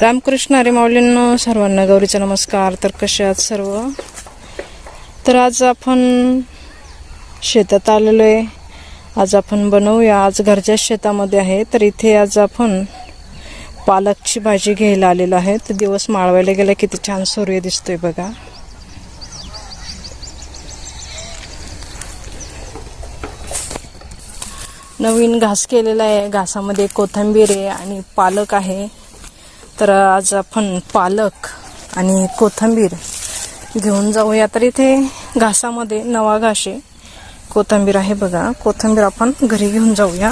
रामकृष्ण अरे माऊलींनो सर्वांना गौरीचा नमस्कार. तर कसे आहात सर्व? तर आज आपण शेतात आलेलो आहे. आज आपण बनवूया. आज घरच्या शेतामध्ये आहे. तर इथे आज आपण पालकची भाजी घ्यायला आलेलो आहे. तर दिवस माळवायला गेला किती छान सूर्य दिसतोय बघा. नवीन घास केलेला आहे. घासामध्ये कोथिंबीर आहे आणि पालक आहे. तर आज आपण पालक आणि कोथिंबीर घेऊन जाऊया. तर इथे घासामध्ये नवा घासे कोथंबीर कोथिंबीर आहे बघा. कोथिंबीर आपण घरी घेऊन जाऊया.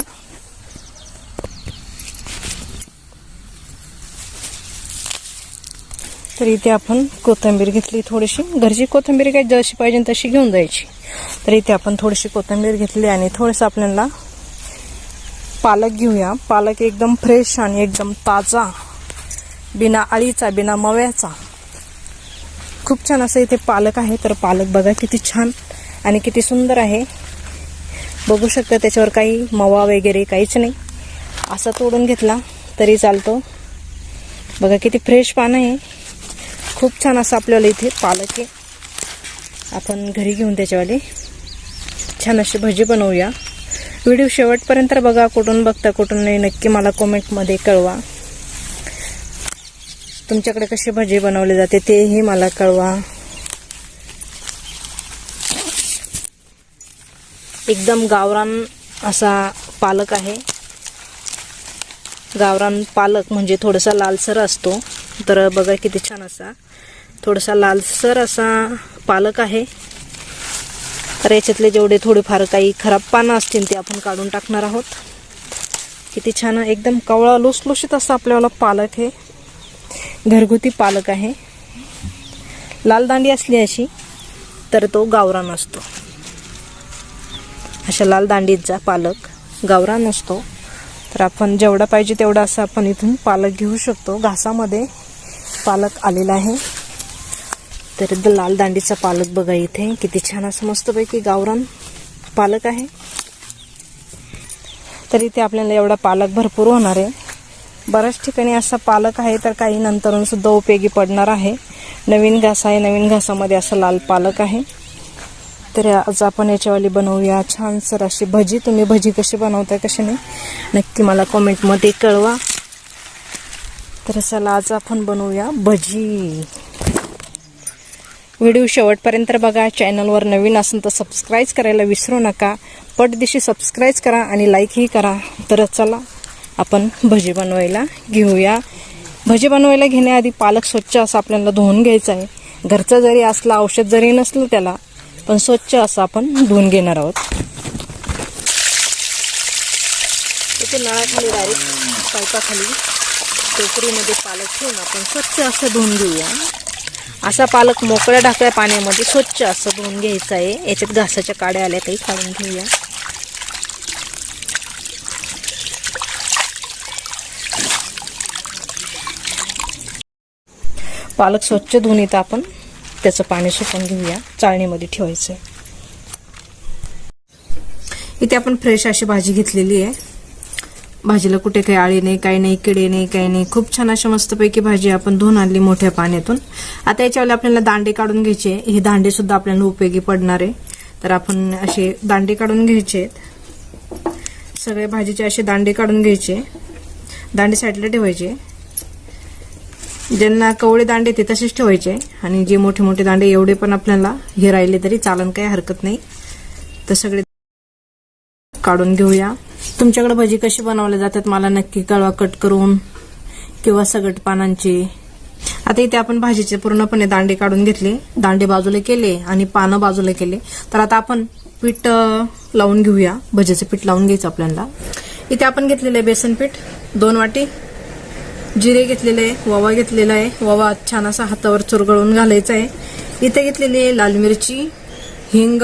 तर इथे आपण कोथिंबीर घेतली थोडीशी. घरची कोथिंबीर काही जशी पाहिजे तशी घेऊन जायची. तर इथे आपण थोडीशी कोथिंबीर घेतली आणि थोडंसं आपल्याला पालक घेऊया. पालक एकदम फ्रेश आणि एकदम ताजा. बिना अळीचा बिना मव्याचा. खूप छान असं इथे पालक आहे तर पालक बघा किती छान आणि किती सुंदर आहे. बघू शकता त्याच्यावर काही मवा वगैरे काहीच नाही. असा तोडून घेतला तरी चालतो. बघा किती फ्रेश पानं आहे. खूप छान असं आपल्याला इथे पालक आहे. आपण घरी घेऊन त्याच्यावाले छान अशी भजी बनवूया. व्हिडिओ शेवटपर्यंत बघा कुठून बघता कुठून नाही नक्की मला कॉमेंटमध्ये कळवा. तुमच्याकडे कशी भजी बनवले जाते तेही मला कळवा. एकदम गावरान असा पालक आहे. गावरान पालक म्हणजे थोडासा लालसर असतो. तर बघा किती छान असा थोडासा लालसर असा पालक आहे. तर याच्यातले जेवढे थोडेफार काही खराब पानं असतील ते आपण काढून टाकणार आहोत. किती छान एकदम कवळा लुसलुशीत असा आपल्याला पालक हे. घरगुती पालक आहे. लाल दांडी असली अशी तर तो गावरान असतो अशा लाल दांडीचा पालक गावरान असतो तर आपण जेवढा पाहिजे तेवढा असं आपण इथून पालक घेऊ शकतो. घासामध्ये पालक आलेला आहे. तर लाल दांडीचा पालक बघा इथे. किती छान असं मस्तपैकी गावरान पालक आहे. तर इथे आपल्याला एवढा पालक भरपूर होणार आहे. बऱ्याच ठिकाणी असा पालक आहे तर काही नंतरून सुद्धा उपयोगी पडणार आहे. नवीन घास आहे नवीन घासामध्ये असा लाल पालक आहे. तर आज आपण याच्यावाली बनवूया छान सर अशी भजी. तुम्ही भजी कशी बनवताय कशी नाही नक्की मला कमेंटमध्ये कळवा. तर चला आज आपण बनवूया भजी. व्हिडिओ शेवटपर्यंत बघा चॅनलवर नवीन असेल तर सबस्क्राईब करायला विसरू नका. पटदिशी सबस्क्राईब करा आणि लाईकही करा. तर चला आपण भजी बनवायला घेऊया. भजी बनवायला घेण्याआधी पालक स्वच्छ असं आपल्याला धुवून घ्यायचं आहे. घरचं जरी असलं औषध जरी नसलं त्याला पण स्वच्छ असं आपण धुवून घेणार आहोत. इथे नळाखाली डायरेक्ट पायपाखाली टोकरीमध्ये पालक ठेवून आपण स्वच्छ असं धुवून घेऊया. असा पालक मोकळ्या ढाकळ्या पाण्यामध्ये स्वच्छ असं धुवून घ्यायचं आहे. याच्यात घासाच्या काड्या आल्या काही काढून घेऊया. पालक स्वच्छ धुवून इथं आपण त्याचं पाणी सुकून घेऊया. चाळणीमध्ये ठेवायचं आहे इथे आपण फ्रेश अशी भाजी घेतलेली आहे. भाजीला कुठे काही आळी नाही काही नाही किडे नाही काही नाही. खूप छान अशा मस्तपैकी भाजी आपण धुवून आणली मोठ्या पाण्यातून. आता याच्यावर आपल्याला दांडे काढून घ्यायचे हे दांडे सुद्धा आपल्याला उपयोगी पडणार आहे. तर आपण असे दांडे काढून घ्यायचे सगळे भाजीचे असे दांडे काढून घ्यायचे. दांडे साईडला ठेवायचे. ज्यांना कवळे दांडे ते तसेच ठेवायचे आणि जे मोठे मोठे दांडे एवढे पण आपल्याला हे राहिले तरी चालन काही हरकत नाही. तर सगळे काढून घेऊया. तुमच्याकडे भजी कशी बनवल्या जातात मला नक्की कळवा कट करून. किंवा सगट पानांची. आता इथे आपण भाजीचे पूर्णपणे दांडे काढून घेतले. दांडे बाजूला केले आणि पानं बाजूला केले. तर आता आपण पीठ लावून घेऊया. भजीचं पीठ लावून घ्यायचं आपल्याला. इथे आपण घेतलेलं आहे बेसन पीठ. दोन वाटी जिरे घेतलेले आहे ओवा घेतलेला आहे. ओवा छान असा हातावर चुरगळून घालायचा आहे. इथे घेतलेली आहे लाल मिरची हिंग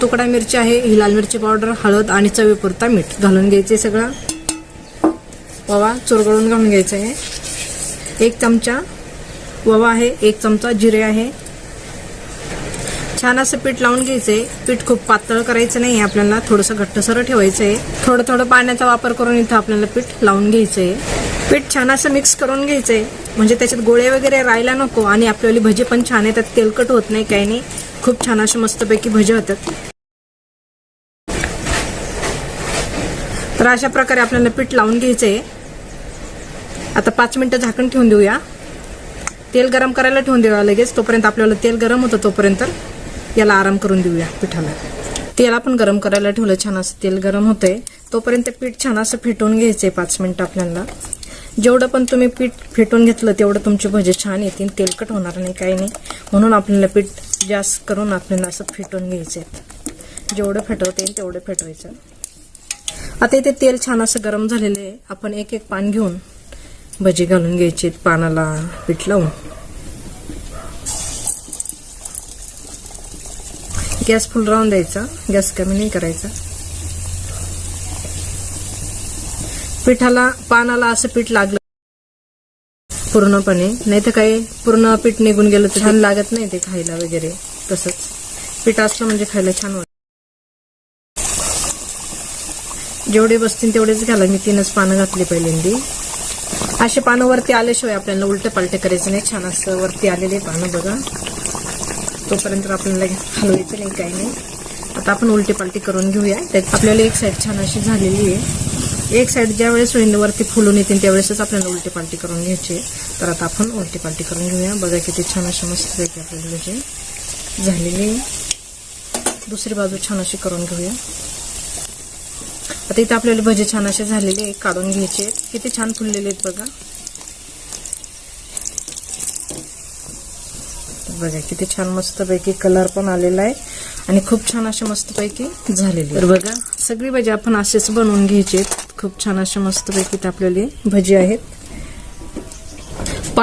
तुकडा मिरची आहे. ही लाल मिरची पावडर हळद आणि चवीपुरता मीठ घालून घ्यायचे सगळं. ओवा चुरगळून घालून घ्यायचं आहे. एक चमचा ओवा आहे एक चमचा जिरे आहे. छान असं पीठ लावून घ्यायचं आहे. पीठ खूप पातळ करायचं नाही आपल्याला थोडंसं घट्टसर ठेवायचं आहे. थोडं थोडं पाण्याचा वापर करून इथं आपल्याला पीठ लावून घ्यायचं आहे. पीठ छान असं मिक्स करून घ्यायचंय. म्हणजे त्याच्यात गोळे वगैरे राहायला नको आणि आपल्याली भजी पण छान आहे त्यात तेलकट होत नाही काही नाही. खूप छान असे मस्तपैकी भजी होतात. तर अशा प्रकारे आपल्याला पीठ लावून घ्यायचंय. आता पाच मिनिटं झाकण ठेवून देऊया. तेल गरम करायला ठेवून देऊया लगेच. तोपर्यंत आपल्याला तेल गरम होतं तोपर्यंत याला आराम करून देऊया पिठाला. तेल आपण गरम करायला ठेवलं छान असं तेल गरम होतंय. तोपर्यंत पीठ छान असं फेटून घ्यायचंय पाच मिनिटं आपल्याला. जेवढं पण तुम्ही पीठ फेटून घेतलं तेवढं तुमचे भजे छान येतील तेलकट होणार नाही काही नाही. म्हणून आपल्याला पीठ जास्त करून आपल्याला असं फेटून घ्यायचं आहे जेवढं फेटवता येईल तेवढं फेटवायचं. आता इथे तेल छान असं गरम झालेलं आहे. आपण एक एक पान घेऊन भजी घालून घ्यायची पानाला पीठ लावून. गॅस फुल राहून द्यायचा. गॅस कमी नाही करायचा. पिठाला पानाला असं पीठ लागलं. पूर्णपणे. नाही तर काही पूर्ण पीठ निघून गेलं तर छान लागत नाही ते खायला वगैरे. तसंच. पीठ असलं म्हणजे खायला छान वाटत. जेवढे बसतील तेवढेच घाला मी तीनच पानं घातली पहिल्यांदी. असे पानं वरती आल्याशिवाय आपल्याला उलटे पालटे करायचं नाही. छान असं वरती आलेले पानं बघा. तोपर्यंत आपल्याला हलवायचं नाही काही नाही. आता आपण उलटे पालटी करून घेऊया. त्यात आपल्याला एक साईड छान अशी झालेली आहे. एक साईड ज्या वेळेस फुलून येतील त्यावेळेसच आपल्याला उलटी पालटी करून घ्यायची. तर आता आपण उलटी पालटी करून घेऊया. बघा किती छान अशी मस्त पैकी आपल्याला जे झालेली दुसरी बाजू छान अशी करून घेऊया. आता इथे आपल्याला भजे छान असे झालेले काढून घ्यायचे किती छान फुललेले आहेत बघा. बघा किती छान मस्तपैकी कलर पण आलेला आहे आणि खूप छान असे मस्तपैकी झालेले तर बघा सगळी भजी आपण असेच बनवून घ्यायचे खूप छान असे मस्तपैकी ते आपल्याला भजी आहेत.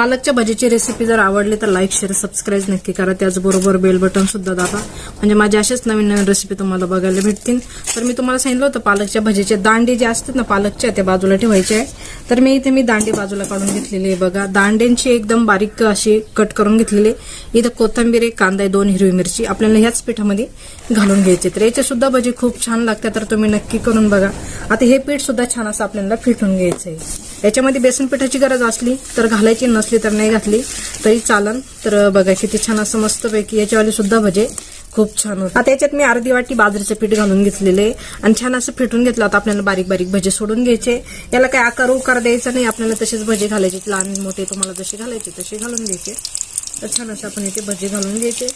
पालकच्या भाजीची रेसिपी जर आवडली तर लाईक शेअर सबस्क्राईब नक्की करा. त्याचबरोबर बेल बटन सुद्धा दाबा. म्हणजे माझ्या अशाच नवीन नवीन रेसिपी तुम्हाला बघायला भेटतील. तर मी तुम्हाला सांगितलं होतं पालकच्या भाजीचे दांडे जे असतात ना पालकच्या त्या बाजूला ठेवायचे आहे. तर मी इथे मी दांडे बाजूला काढून घेतलेले आहे. बघा दांड्यांची एकदम बारीक अशी कट करून घेतलेले इथं कोथंबीर एक कांदा आहे दोन हिरवी मिरची आपल्याला ह्याच पिठामध्ये घालून घ्यायचे तर याचे सुद्धा भजी खूप छान लागतात तर तुम्ही नक्की करून बघा. आता हे पीठ सुद्धा छान असं आपल्याला फिटून घ्यायचं आहे याच्यामध्ये बेसन पिठाची गरज असली तर घालायची नसली तर नाही घातली तरी चालन. तर बघा किती छान असं मस्तपैकी याच्यावाले सुद्धा भजे खूप छान होते. आता याच्यात मी अर्धी वाटी बाजरीचं पीठ घालून घेतलेले आणि छान असं फिटून घेतलं आता आपल्याला बारीक बारीक भजे सोडून घ्यायचे. याला काय आकार उकार द्यायचा नाही आपल्याला तसेच भजे घालायचे. लहान मोठे तुम्हाला जसे घालायचे तसे घालून घ्यायचे. तर छान असं आपण इथे भजे घालून घ्यायचे.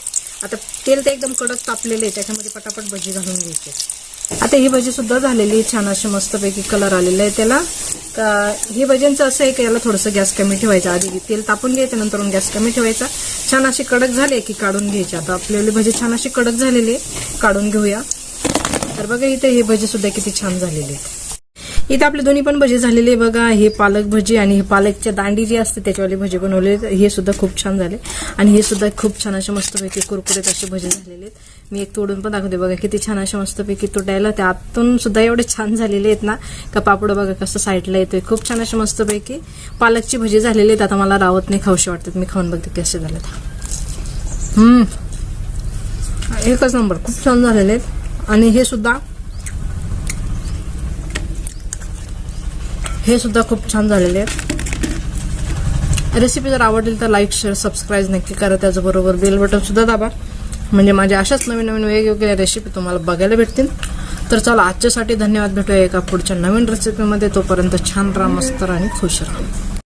आता तेल तर एकदम कडक तापलेले आहे त्याच्यामध्ये पटापट भजी घालून घ्यायचे. आता ही भजी सुद्धा झालेली छान अशी मस्तपैकी कलर आलेला आहे त्याला. का ही असं आहे की याला थोडंसं गॅस कमी ठेवायचं. आधी तेल तापून घ्यायचं नंतर गॅस कमी ठेवायचा. छान अशी कडक झाले की काढून घ्यायची. आता आपल्याला भजी छान अशी कडक झालेली आहे. काढून घेऊया. तर बघा इथे ही भजी सुद्धा किती छान झालेली आहे. इथे आपले दोन्ही पण भजी झालेले आहे. बघा हे पालक भजी आणि हे पालकच्या दांडी जी असते त्याच्यावाले भजी बनवले हे सुद्धा खूप छान झाले. आणि हे सुद्धा खूप छान असे मस्तपैकी कुरकुरीत असे भजी झालेले आहेत. मी एक तोडून पण दाखवते. बघा किती छान अशा मस्तपैकी तुटायला त्या आतून सुद्धा एवढे छान झालेले आहेत ना. का पापड बघा कसं साईडला येतोय. खूप छान अशा मस्तपैकी पालकची भजी झालेली आहेत. आता मला रावत नाही खाऊशी वाटतात. मी खाऊन बघते कसे झालेत. हम्म. एकच नंबर. खूप छान झालेले आहेत. आणि हे सुद्धा हे सुद्धा खूप छान झालेले आहेत. रेसिपी जर आवडली तर लाईक शेअर सबस्क्राईब नक्की करा. त्याचबरोबर बेल बटन सुद्धा दाबा. म्हणजे माझ्या अशाच नवीन नवीन वेगवेगळ्या रेसिपी तुम्हाला बघायला भेटतील. तर चला आजच्यासाठी धन्यवाद भेटूया एका पुढच्या नवीन रेसिपीमध्ये तोपर्यंत छान राहा मस्त राहा आणि खुश राहा.